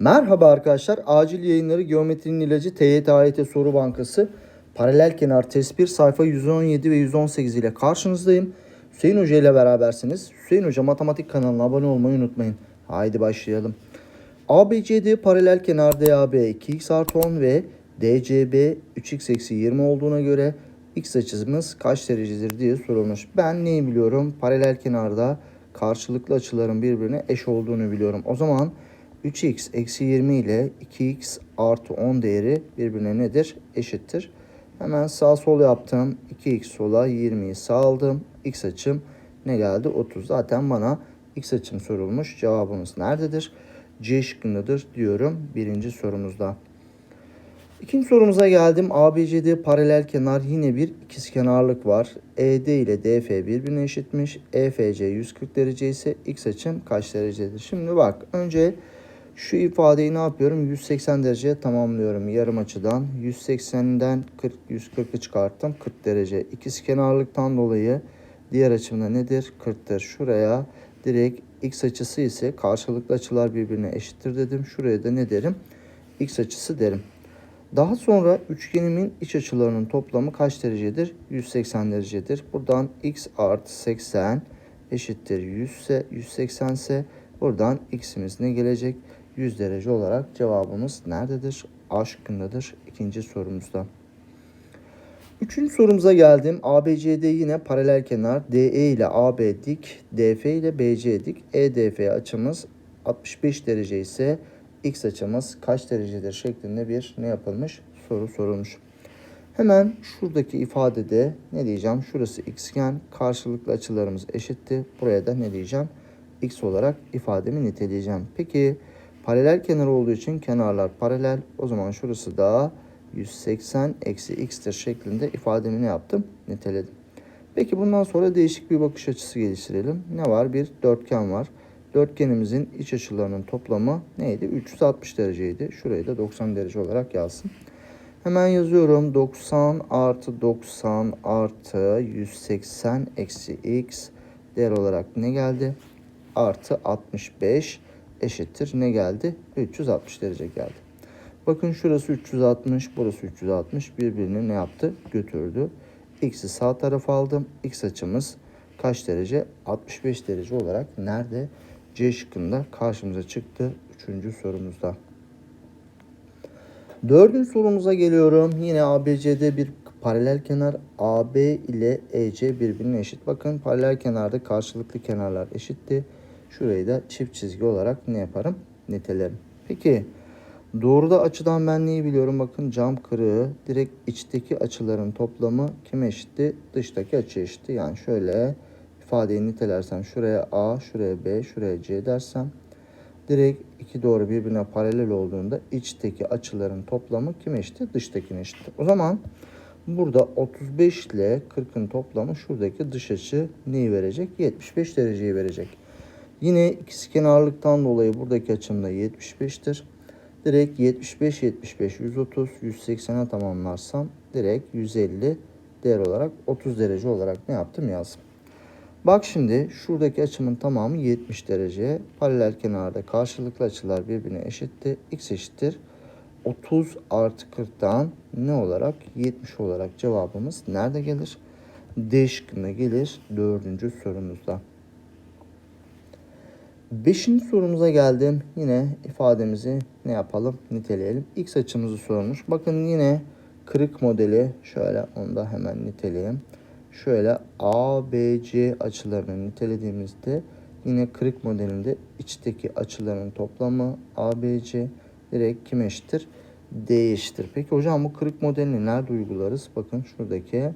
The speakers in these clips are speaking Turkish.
Merhaba arkadaşlar. Acil yayınları Geometrinin ilacı TYT AYT soru bankası paralel kenar test 1 sayfa 117 ve 118 ile karşınızdayım. Hüseyin Hoca ile berabersiniz. Hüseyin Hoca matematik kanalına abone olmayı unutmayın. Haydi başlayalım. ABCD paralel kenar DAB 2x artı 10 ve DCB 3x eksi 20 olduğuna göre x açımız kaç derecedir diye sorulmuş. Ben neyi biliyorum? Paralel kenarda karşılıklı açıların birbirine eş olduğunu biliyorum. O zaman 3x eksi 20 ile 2x artı 10 değeri birbirine nedir? Eşittir. Hemen sağ sol yaptım. 2x sola 20'yi sağ aldım. X açım ne geldi? 30. Zaten bana x açım sorulmuş. Cevabımız nerededir? C şıkkındadır diyorum birinci sorumuzda. İkinci sorumuza geldim. ABCD paralel kenar yine bir ikizkenarlık var. ED ile DF birbirine eşitmiş. EFC 140 derece ise x açım kaç derecedir? Şimdi bak önce şu ifadeyi ne yapıyorum? 180 dereceye tamamlıyorum yarım açıdan. 180'den 40 140'ı çıkarttım. 40 derece. İkizkenarlıktan dolayı diğer açımda nedir? 40'tır. Şuraya direkt x açısı ise karşılıklı açılar birbirine eşittir dedim. Şuraya da ne derim? x açısı derim. Daha sonra üçgenimin iç açılarının toplamı kaç derecedir? 180 derecedir. Buradan x artı 80 eşittir 100 ise 180 ise buradan x'imiz ne gelecek? 100 derece olarak cevabımız nerededir? A şıkkındadır ikinci sorumuzda. Üçüncü sorumuza geldim. ABCD yine paralel kenar. DE ile AB dik, DF ile BC dik. EDF açımız 65 derece ise x açımız kaç derecedir şeklinde bir ne yapılmış? Soru sorulmuş. Hemen şuradaki ifadede ne diyeceğim? Şurası xgen, karşılıklı açılarımız eşitti. Buraya da ne diyeceğim? x olarak ifademi niteleyeceğim. Peki paralel kenar olduğu için kenarlar paralel. O zaman şurası da 180 eksi x'tir şeklinde ifademi ne yaptım? Niteledim. Peki bundan sonra değişik bir bakış açısı geliştirelim. Ne var? Bir dörtgen var. Dörtgenimizin iç açılarının toplamı neydi? 360 dereceydi. Şurayı da 90 derece olarak yazsın. Hemen yazıyorum. 90 artı 90 artı 180 eksi x değer olarak ne geldi? Artı 65 eşittir. Ne geldi? 360 derece geldi. Bakın şurası 360, burası 360. Birbirini ne yaptı? Götürdü. X'i sağ tarafa aldım. X açımız kaç derece? 65 derece olarak nerede? C şıkkında karşımıza çıktı. Üçüncü sorumuzda. Dördüncü sorumuza geliyorum. Yine ABCD bir paralel kenar AB ile EC birbirine eşit. Bakın paralel kenarda karşılıklı kenarlar eşitti. Şurayı da çift çizgi olarak ne yaparım? Nitelerim. Peki doğruda açıdan ben neyi biliyorum? Bakın cam kırığı direkt içteki açıların toplamı kime eşitti? Dıştaki açı eşitti. Yani şöyle ifadeyi nitelersem şuraya A, şuraya B, şuraya C dersem direkt iki doğru birbirine paralel olduğunda içteki açıların toplamı kime eşit? Dıştakine eşit. O zaman burada 35 ile 40'ın toplamı şuradaki dış açı neyi verecek? 75 dereceyi verecek. Yine ikizkenarlıktan dolayı buradaki açım da 75'tir. Direkt 75 75 130 180'e tamamlarsam direkt 150 değer olarak 30 derece olarak ne yaptım yazdım. Bak şimdi şuradaki açımın tamamı 70 derece. Paralel kenarda karşılıklı açılar birbirine eşitti. X eşittir. 30 artı 40'tan ne olarak 70 olarak cevabımız nerede gelir? D şıkkında gelir dördüncü sorumuzda. Beşinci sorumuza geldim. Yine ifademizi ne yapalım? Niteleyelim. X açımızı sormuş. Bakın yine kırık modeli. Şöyle onu da hemen niteleyeyim. Şöyle A, B, C açılarını nitelediğimizde yine kırık modelinde içteki açıların toplamı A, B, C direkt kim eşittir? D eşittir. Peki hocam bu kırık modelini nerede uygularız? Bakın şuradaki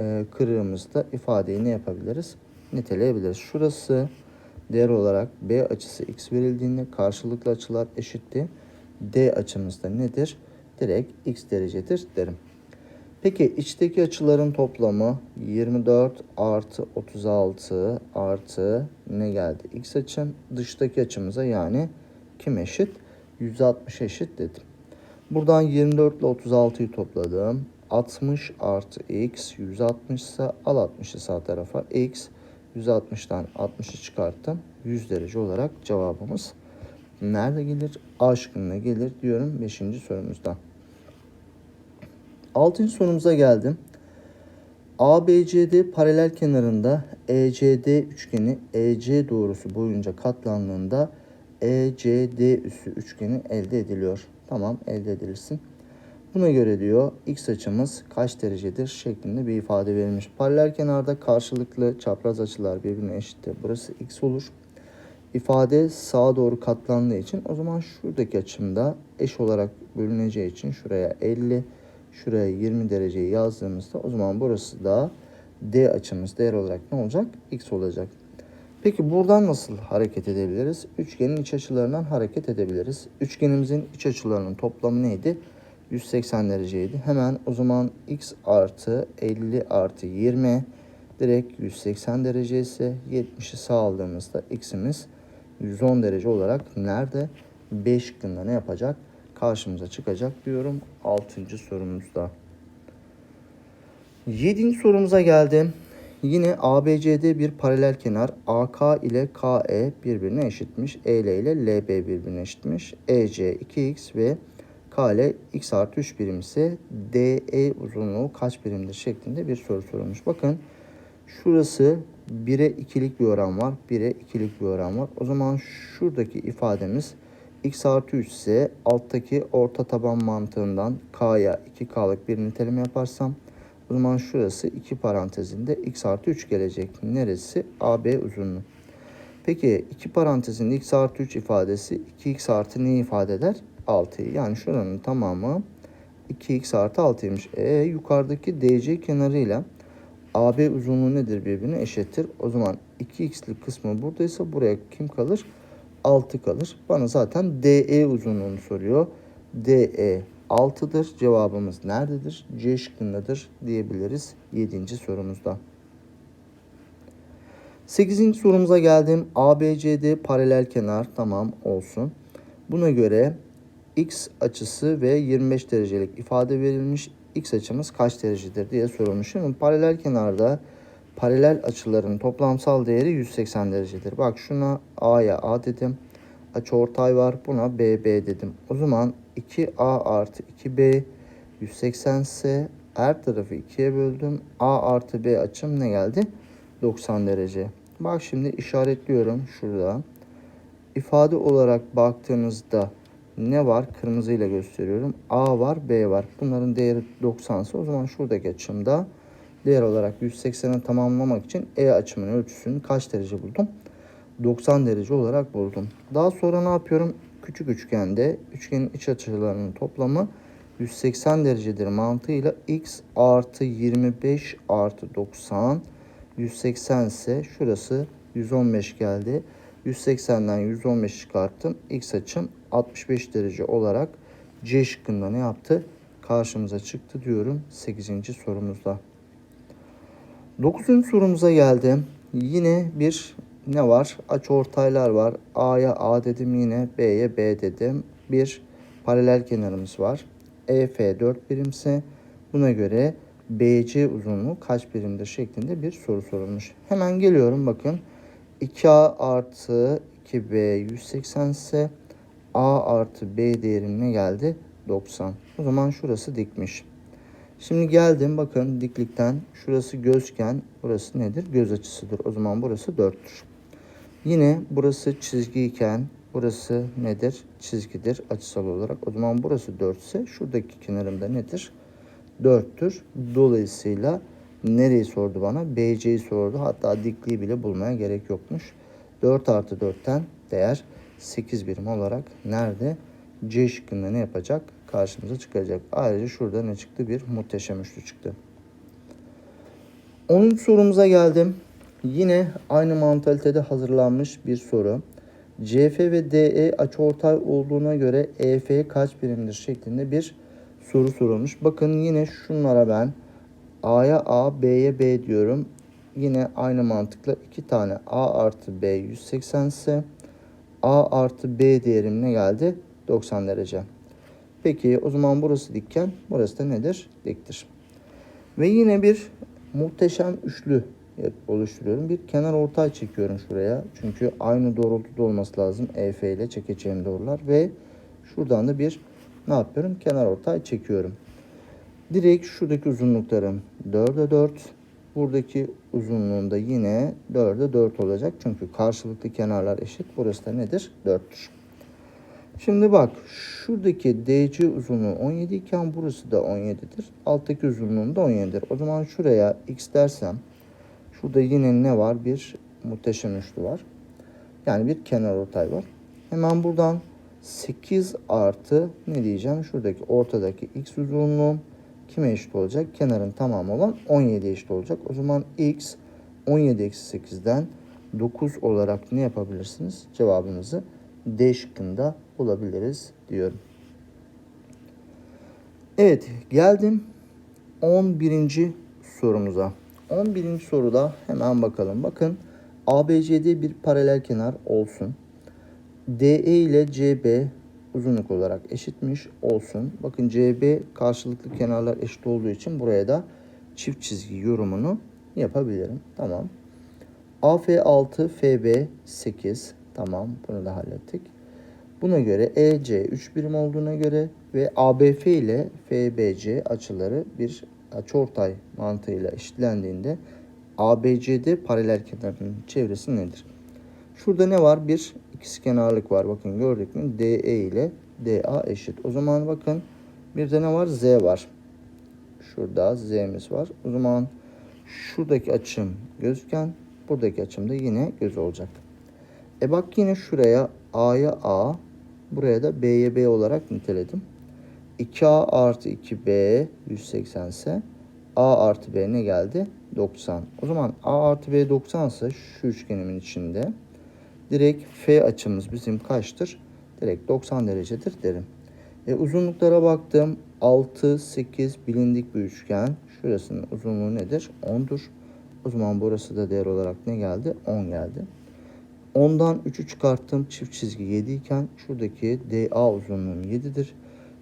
e, kırığımızda ifadeyi ne yapabiliriz? Niteleyebiliriz. Şurası değer olarak B açısı x verildiğinde karşılıklı açılar eşitti. D açımızda nedir? Direkt x derecedir derim. Peki içteki açıların toplamı 24 artı 36 artı ne geldi? X açım dıştaki açımıza yani kim eşit? 160 eşit dedim. Buradan 24 ile 36'yı topladım. 60 artı x 160 ise al 60'ı sağ tarafa x 160'tan 60'ı çıkarttım. 100 derece olarak cevabımız nerede gelir? A şıkkında gelir diyorum 5. sorumuzda. 6. sorumuza geldim. ABCD paralel kenarında ECD üçgeni EC doğrusu boyunca katlandığında ECD üssü üçgeni elde ediliyor. Tamam elde edilsin. Buna göre diyor x açımız kaç derecedir şeklinde bir ifade verilmiş. Paralel kenarda karşılıklı çapraz açılar birbirine eşittir. Burası x olur. İfade sağa doğru katlandığı için o zaman şuradaki açımda eş olarak bölüneceği için şuraya 50, şuraya 20 dereceyi yazdığımızda o zaman burası da D açımız değer olarak ne olacak? X olacak. Peki buradan nasıl hareket edebiliriz? Üçgenin iç açılarından hareket edebiliriz. Üçgenimizin iç açılarının toplamı neydi? 180 dereceydi. Hemen o zaman x artı 50 artı 20 direkt 180 derece ise 70'i sağ aldığımızda x'imiz 110 derece olarak nerede? 5 şıkkında ne yapacak? Karşımıza çıkacak diyorum 6. sorumuzda. 7. sorumuza geldim. Yine ABCD bir paralel kenar AK ile KE birbirine eşitmiş. EL ile LB birbirine eşitmiş. EC 2x ve KL x artı 3 birim ise DE uzunluğu kaç birimdir şeklinde bir soru sorulmuş. Bakın şurası 1'e 2'lik bir oran var. 1'e 2'lik bir oran var. O zaman şuradaki ifademiz x artı 3 ise alttaki orta taban mantığından k'ya 2k'lık bir niteleme yaparsam o zaman şurası iki parantezinde x artı 3 gelecek. Neresi? AB uzunluğu. Peki iki parantezin x artı 3 ifadesi 2x artı ne ifade eder? 6'yı. Yani şuranın tamamı 2x artı 6'ymış. E yukarıdaki DC kenarıyla AB uzunluğu nedir birbirine eşittir. O zaman 2x'lik kısmı buradaysa buraya kim kalır? 6 kalır. Bana zaten DE uzunluğunu soruyor. DE 6'dır. Cevabımız nerededir? C şıkkındadır diyebiliriz 7. sorumuzda. 8. sorumuza geldim. ABCD paralel kenar tamam olsun. Buna göre x açısı ve 25 derecelik ifade verilmiş. X açımız kaç derecedir diye sorulmuş. Şimdi paralel kenarda paralel açıların toplamsal değeri 180 derecedir. Bak şuna A'ya A dedim. Açı ortay var. Buna BB dedim. O zaman 2A artı 2B 180 ise her tarafı 2'ye böldüm. A artı B açım ne geldi? 90 derece. Bak şimdi işaretliyorum şurada. İfade olarak baktığınızda ne var? Kırmızıyla gösteriyorum. A var, B var. Bunların değeri 90 ise o zaman şuradaki açımda değer olarak 180'i tamamlamak için E açımın ölçüsünü kaç derece buldum? 90 derece olarak buldum. Daha sonra ne yapıyorum? Küçük üçgende üçgenin iç açılarının toplamı 180 derecedir mantığıyla x artı 25 artı 90 180 ise şurası 115 geldi. 180'den 115 çıkarttım. X açım 65 derece olarak C şıkkında ne yaptı? Karşımıza çıktı diyorum 8. sorumuzda. 9. sorumuza geldim. Yine bir ne var? Açı ortaylar var. A'ya A dedim yine B'ye B dedim. Bir paralel kenarımız var. EF 4 birimse buna göre BC uzunluğu kaç birimdir şeklinde bir soru sorulmuş. Hemen geliyorum bakın. 2A artı 2B 180 ise A artı B değerim ne geldi? 90. O zaman şurası dikmiş. Şimdi geldim bakın diklikten şurası gözken burası nedir? Göz açısıdır. O zaman burası 4'tür. Yine burası çizgiyken burası nedir? Çizgidir açısal olarak. O zaman burası 4 ise şuradaki kenarımda nedir? 4'tür. Dolayısıyla nereyi sordu bana? BC'yi sordu. Hatta dikliği bile bulmaya gerek yokmuş. 4 artı 4'ten değer 8 birim olarak nerede? C şıkkında ne yapacak? Karşımıza çıkacak. Ayrıca şurada ne çıktı? Bir muhteşem üçlü çıktı. 10. sorumuza geldim. Yine aynı mantalitede hazırlanmış bir soru. CF ve DE açıortay olduğuna göre EF kaç birimdir şeklinde bir soru sorulmuş. Bakın yine şunlara ben A'ya A, B'ye B diyorum. Yine aynı mantıkla iki tane A artı B 180 ise A artı B değerim ne geldi? 90 derece. Peki o zaman burası dikken, burası da nedir? Diktir. Ve yine bir muhteşem üçlü oluşturuyorum. Bir kenar ortay çekiyorum şuraya. Çünkü aynı doğrultuda olması lazım. EF ile çekeceğim doğrular ve şuradan da bir ne yapıyorum? Kenar ortay çekiyorum. Direkt şuradaki uzunluklarım 4'e 4. Buradaki uzunluğunda yine 4'e 4 olacak. Çünkü karşılıklı kenarlar eşit. Burası da nedir? 4'tür. Şimdi bak şuradaki DC uzunluğu 17 iken burası da 17'dir. Alttaki uzunluğum da 17'dir. O zaman şuraya x dersem şurada yine ne var? Bir muhteşem üçlü var. Yani bir kenar ortay var. Hemen buradan 8 artı ne diyeceğim? Şuradaki ortadaki x uzunluğum kime eşit olacak? Kenarın tamamı olan 17 eşit olacak. O zaman x 17 eksi 8'den 9 olarak ne yapabilirsiniz? Cevabınızı D şıkkında bulabiliriz diyorum. Evet geldim 11. sorumuza. 11. soruda hemen bakalım. Bakın ABCD bir paralel kenar olsun. DE ile CB uzunluk olarak eşitmiş olsun. Bakın CB karşılıklı kenarlar eşit olduğu için buraya da çift çizgi yorumunu yapabilirim. Tamam. AF 6, FB 8. Tamam bunu da hallettik. Buna göre EC 3 birim olduğuna göre ve ABF ile FBC açıları bir açıortay mantığıyla eşitlendiğinde ABCD paralel kenarının çevresi nedir? Şurada ne var? Bir ikizkenarlık var. Bakın gördük mü? DE ile DA eşit. O zaman bakın bir de ne var? Z var. Şurada Z'miz var. O zaman şuradaki açım gözken buradaki açım da yine göz olacak. E bak yine şuraya A'ya A, buraya da B'ye B olarak niteledim. 2A artı 2B 180 ise A artı B ne geldi? 90. O zaman A artı B 90 ise şu üçgenimin içinde direkt F açımız bizim kaçtır? Direkt 90 derecedir derim. E, uzunluklara baktım. 6, 8 bilindik bir üçgen. Şurasının uzunluğu nedir? 10'dur. O zaman burası da değer olarak ne geldi? 10 geldi. 10'dan 3'ü çıkarttım. Çift çizgi 7 iken şuradaki DA uzunluğum 7'dir.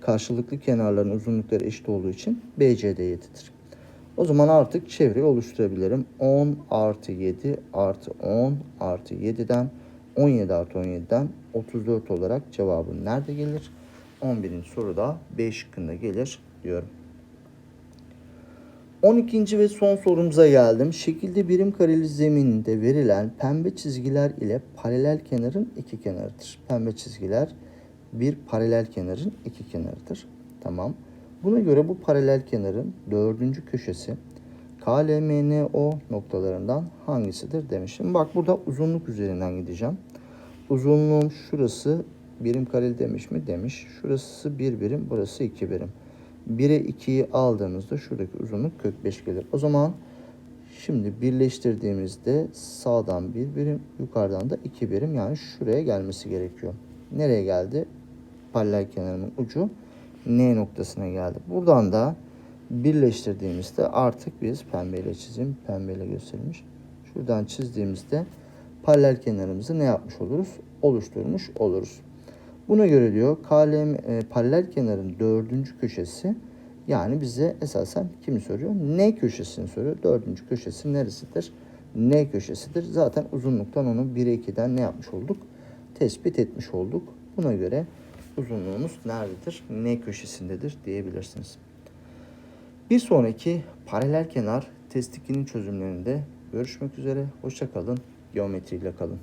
Karşılıklı kenarların uzunlukları eşit olduğu için BC de 7'dir. O zaman artık çevreyi oluşturabilirim. 10 artı 7 artı 10 artı 7'den 17 artı 17'den 34 olarak cevabım nerede gelir? 11. soruda B şıkkında gelir diyorum. 12. ve son sorumuza geldim. Şekilde birim kareli zeminde verilen pembe çizgiler ile paralel kenarın iki kenarıdır. Pembe çizgiler bir paralel kenarın iki kenarıdır. Tamam. Buna göre bu paralel kenarın dördüncü köşesi KLMNO noktalarından hangisidir demişim. Bak burada uzunluk üzerinden gideceğim. Uzunluğum şurası birim kareli demiş mi? Demiş. Şurası bir birim, burası iki birim. 1'e 2'yi aldığımızda şuradaki uzunluk kök 5 gelir. O zaman şimdi birleştirdiğimizde sağdan bir birim, yukarıdan da iki birim yani şuraya gelmesi gerekiyor. Nereye geldi? Paralel kenarının ucu N noktasına geldi. Buradan da birleştirdiğimizde artık biz pembeyle çizim, pembeyle gösterilmiş. Şuradan çizdiğimizde paralel kenarımızı ne yapmış oluruz? Oluşturmuş oluruz. Buna göre diyor KLM e, paralel kenarın dördüncü köşesi yani bize esasen kimi soruyor? N köşesini soruyor. Dördüncü köşesi neresidir? N köşesidir. Zaten uzunluktan onu 1'e 2'den ne yapmış olduk? Tespit etmiş olduk. Buna göre uzunluğumuz nerededir? N köşesindedir diyebilirsiniz. Bir sonraki paralel kenar test 2'nin çözümlerinde görüşmek üzere. Hoşçakalın. Geometriyle kalın.